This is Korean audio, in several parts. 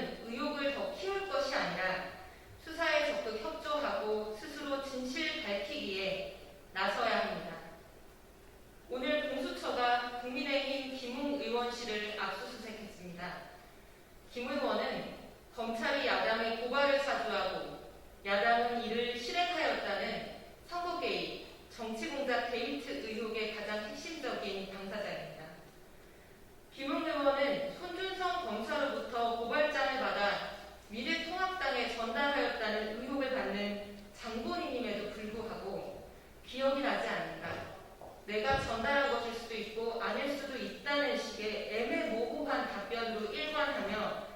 수사에는 의혹을 더 키울 것이 아니라 수사에 적극 협조하고 스스로 진실 밝히기에 나서야 합니다. 오늘 공수처가 국민의힘 김웅 의원실을 압수수색했습니다. 김 의원은 검찰이 야당의 고발을 사주하고 야당은 이를 실행하였다는 선거 개입, 정치공작 데이트 의혹의 가장 핵심적인 당사자입니다. 내가 전달한 것일 수도 있고 아닐 수도 있다는 식의 애매모호한 답변으로 일관하며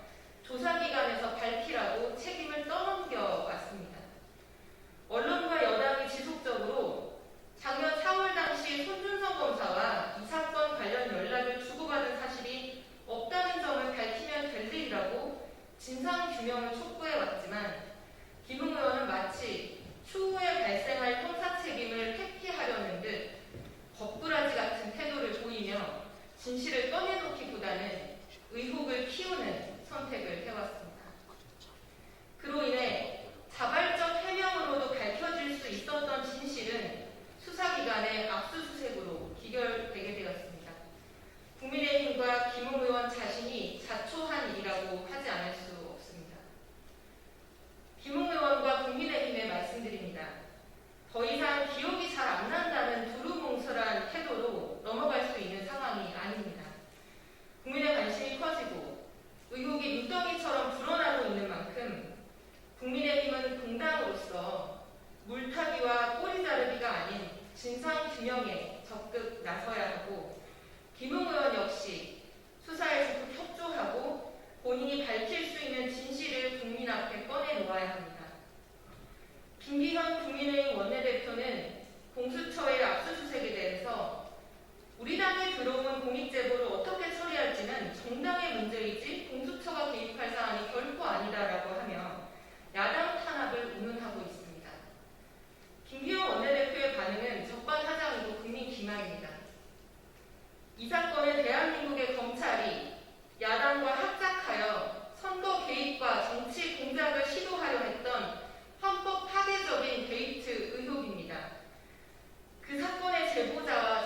조사기관에서 진실을 꺼내놓기보다는 의혹을 키우는 선택을 해왔습니다. 그로 인해 물병이처럼 불어나고 있는 만큼 국민의힘은 공당으로서 물타기와 꼬리 자르기가 아닌 진상 규명에 적극 나서야 하고 김웅 의원 역시 수사에서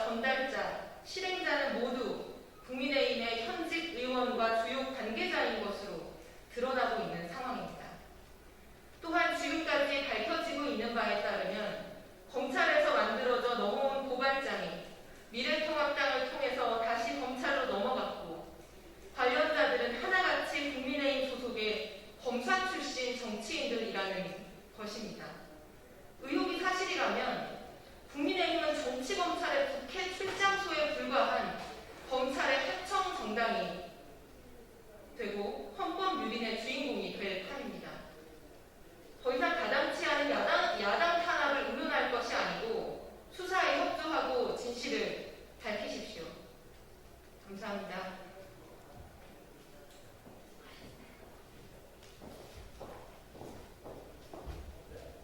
전달자, 실행자는 모두 국민의힘의 현직 의원과 주요 관계자인 것으로 드러나고 있는 상황입니다. 또한 지금까지 밝혀지고 있는 바에 따르면 검찰에서 만들어져 넘어온 고발장이 미래통합당을 통해서 다시 검찰로 넘어갔고 관련자들은 하나같이 국민의힘 소속의 검사 출신 정치인들이라는 것입니다.